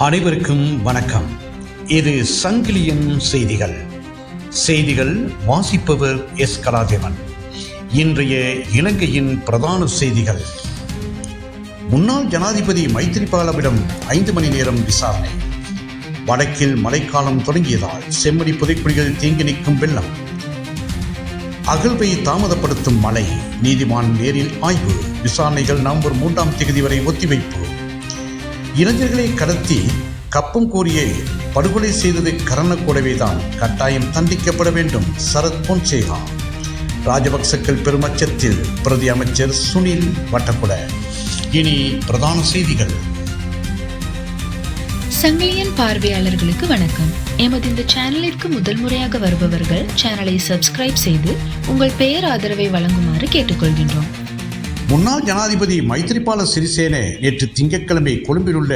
அனைவருக்கும் வணக்கம். இது சங்கிலியன் செய்திகள். செய்திகள் வாசிப்பவர் எஸ். கலாதேவன். இன்றைய இலங்கையின் பிரதான செய்திகள். முன்னாள் ஜனாதிபதி மைத்திரிபாலவிடம் ஐந்து மணி நேரம் விசாரணை. வடக்கில் மழைக்காலம் தொடங்கியதால் செம்மடி புதைக்குழிகள் தேங்கி நிற்கும் வெள்ளம். அகழ்வை தாமதப்படுத்தும் மழை நீதிமான் நேரில் ஆய்வு. விசாரணைகள் நவம்பர் மூன்றாம் தேதி வரை ஒத்திவைப்பு. இளைஞர்களை கடத்தி கப்பம் கூறிய படுகொலை செய்தது கரணக்கூடவே தான் கட்டாயம் தண்டிக்கப்பட வேண்டும் சரத் பொன்சேகா. ராஜபக்சக்கள் பெருமச்சத்தில் பிரதி அமைச்சர் சுனில் வட்டக்குட இனி பிரதான செய்திகள். சங்கிலியன் பார்வையாளர்களுக்கு வணக்கம். எமது இந்த சேனலிற்கு முதல் முறையாக வருபவர்கள் சேனலை சப்ஸ்கிரைப் செய்து உங்கள் பெயர் ஆதரவை வழங்குமாறு கேட்டுக்கொள்கின்றோம். முன்னாள் ஜனாதிபதி மைத்திரிபால சிறிசேன நேற்று திங்கட்கிழமை கொழும்பில் உள்ள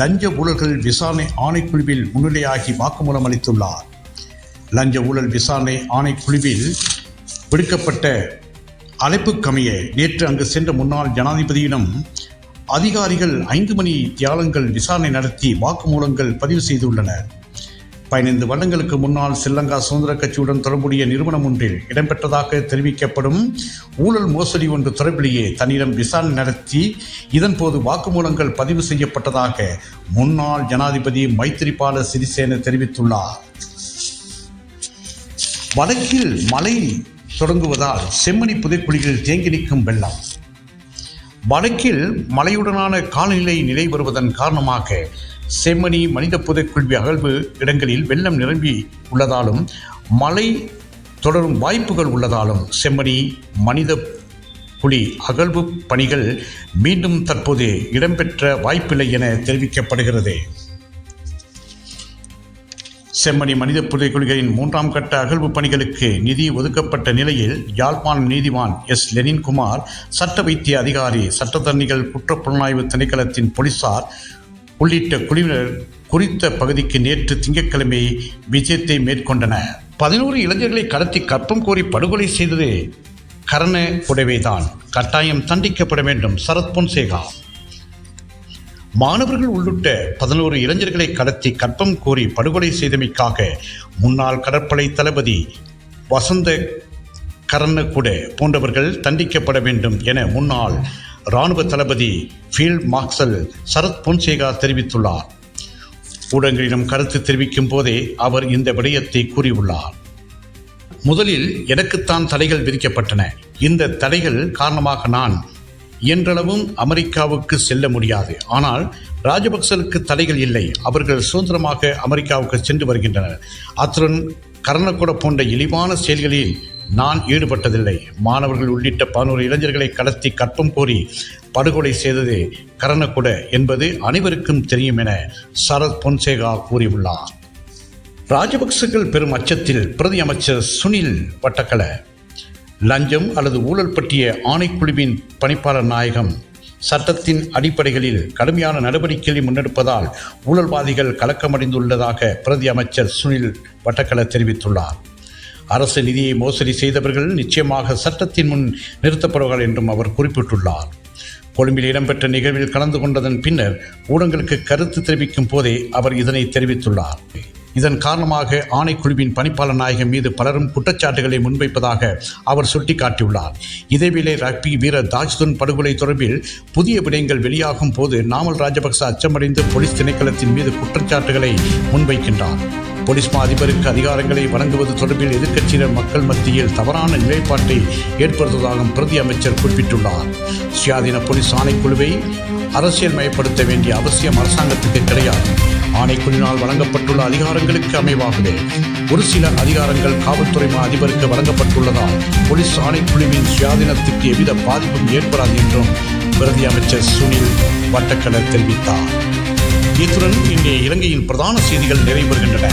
லஞ்ச ஊழல்கள் விசாரணை ஆணைக்குழுவில் முன்னிலையாகி வாக்குமூலம் அளித்துள்ளார். லஞ்ச ஊழல் விசாரணை ஆணைக்குழுவில் விடுக்கப்பட்ட அழைப்புக்கமைய நேற்று அங்கு சென்ற முன்னாள் ஜனாதிபதியிடம் அதிகாரிகள் ஐந்து மணி தியாலங்கள் விசாரணை நடத்தி வாக்குமூலங்கள் பதிவு செய்துள்ளனர். பதினைந்து வருடங்களுக்கு முன்னால் ஸ்ரீலங்கா சுதந்திர கட்சியுடன் தொடர்புடைய நிறுவனம் ஒன்றில் இடம்பெற்றதாக தெரிவிக்கப்படும் ஊழல் மோசடி ஒன்று தொடர்பிலேயே தன்னிடம் விசாரணை நடத்தி இதன்போது வாக்குமூலங்கள் பதிவு செய்யப்பட்டதாக முன்னாள் ஜனாதிபதி மைத்திரிபால சிறிசேன தெரிவித்துள்ளார். வடக்கில் மழை தொடங்குவதால் செம்மணி புதைக்குழிகளில் தேங்கி நிற்கும் வெள்ளம். வடக்கில் மழையுடனான காலநிலை நிலை வருவதன் காரணமாக செம்மணி மனித புதைக்குழி அகழ்வு இடங்களில் வெள்ளம் நிரம்பி உள்ளதாலும் மழை தொடரும் வாய்ப்புகள் உள்ளதாலும் செம்மணி மனித புலி அகழ்வு பணிகள் மீண்டும் தற்போது இடம்பெற்ற வாய்ப்பில்லை என தெரிவிக்கப்படுகிறது. செம்மணி மனித புதைக்குழிகளின் மூன்றாம் கட்ட அகழ்வு பணிகளுக்கு நிதி ஒதுக்கப்பட்ட நிலையில் யாழ்ப்பாணம் நீதிவான் எஸ். லெனின்குமார் சட்ட வைத்திய அதிகாரி சட்டத்தரணிகள் குற்றப்புலனாய்வு திணைக்களத்தின் போலீசார் உள்ளிட்ட குழுவினர் குறித்த பகுதிக்கு நேற்று திங்கட்கிழமை விஜயத்தை மேற்கொண்டனர். பதினோரு இளைஞர்களை கடத்தி கற்பம் கோரி படுகொலை செய்தது கரண புடவைதான். கட்டாயம் தண்டிக்கப்பட வேண்டும் சரத் பொன்சேகா. மாணவர்கள் உள்ளிட்ட பதினோரு இளைஞர்களை கடத்தி கற்பம் கோரி படுகொலை செய்தமைக்காக முன்னாள் கடற்படை தளபதி வசந்த கரணக்குட போன்றவர்கள் தண்டிக்கப்பட வேண்டும் என முன்னாள் இராணுவ தளபதி ஃபீல்ட் மார்க்சல் சரத் பொன்சேகா தெரிவித்துள்ளார். ஊடகங்களிடம் கருத்து தெரிவிக்கும் போதே அவர் இந்த விடயத்தை கூறியுள்ளார். முதலில் எனக்குத்தான் தடைகள் விதிக்கப்பட்டன. இந்த தடைகள் காரணமாக நான் இயன்றளவும் அமெரிக்காவுக்கு செல்ல முடியாது. ஆனால் ராஜபக்சலுக்கு தடைகள் இல்லை. அவர்கள் சுதந்திரமாக அமெரிக்காவுக்கு சென்று வருகின்றனர். அத்துடன் கர்ணகுட போன்ற இழிவான செயல்களில் நான் ஈடுபட்டதில்லை. மாணவர்கள் உள்ளிட்ட பதினோரு இளைஞர்களை கடத்தி கற்பம் கோரி படுகொலை செய்தது கரணகுட என்பது அனைவருக்கும் தெரியும் என சரத் பொன்சேகா கூறியுள்ளார். ராஜபக்சர்கள் பெரும் அச்சத்தில் பிரதி அமைச்சர் சுனில் வட்டக்கல. லஞ்சம் அல்லது ஊழல் பற்றிய ஆணைக்குழுவின் பணிப்பாளர் நாயகம் சட்டத்தின் அடிப்படைகளில் கடுமையான நடவடிக்கைகளை முன்னெடுப்பதால் ஊழல்வாதிகள் கலக்கமடைந்துள்ளதாக பிரதி அமைச்சர் சுனில் வட்டக்கல தெரிவித்துள்ளார். அரசு நிதியை மோசடி செய்தவர்கள் நிச்சயமாக சட்டத்தின் முன் நிறுத்தப்படுவார்கள் என்றும் அவர் குறிப்பிட்டுள்ளார். கொழும்பில் இடம்பெற்ற நிகழ்வில் கலந்து கொண்டதன் பின்னர் ஊடகங்களுக்கு கருத்து தெரிவிக்கும் போதே அவர் இதனை தெரிவித்துள்ளார். இதன் காரணமாக ஆணைக்குழுவின் பணிப்பாளர் நாயகம் மீது பலரும் குற்றச்சாட்டுகளை முன்வைப்பதாக அவர் சுட்டிக்காட்டியுள்ளார். இதேவேளை ரக்பி வீரர் தாஜ்துன் படுகொலை தொடர்பில் புதிய விடயங்கள் வெளியாகும் போது நாமல் ராஜபக்ச அச்சமடைந்து போலீஸ் திணைக்களத்தின் மீது குற்றச்சாட்டுகளை முன்வைக்கின்றார். போலீஸ் மா அதிபருக்கு அதிகாரங்களை வழங்குவது தொடர்பில் எதிர்க்கட்சியினர் மக்கள் மத்தியில் தவறான நிலைப்பாட்டை ஏற்படுத்துவதாக பிரதி அமைச்சர் குறிப்பிட்டுள்ளார். சுயாதீன போலீஸ் ஆணைக்குழுவை அரசியல் மயப்படுத்த வேண்டிய அவசியம் அரசாங்கத்துக்கு கிடையாது. ஆணைக்குழுவினால் வழங்கப்பட்டுள்ள அதிகாரங்களுக்கு அமைவாகவே ஒரு சில அதிகாரங்கள் காவல்துறை மா அதிபருக்கு வழங்கப்பட்டுள்ளதால் போலீஸ் ஆணைக்குழுவின் சுயாதீனத்துக்கு எவ்வித பாதிப்பும் ஏற்படாது என்றும் பிரதி அமைச்சர் சுனில் வட்டக்கலர் தெரிவித்தார். இத்துடன் இன்றைய இலங்கையின் பிரதான செய்திகள் நிறைவு பெறுகின்றன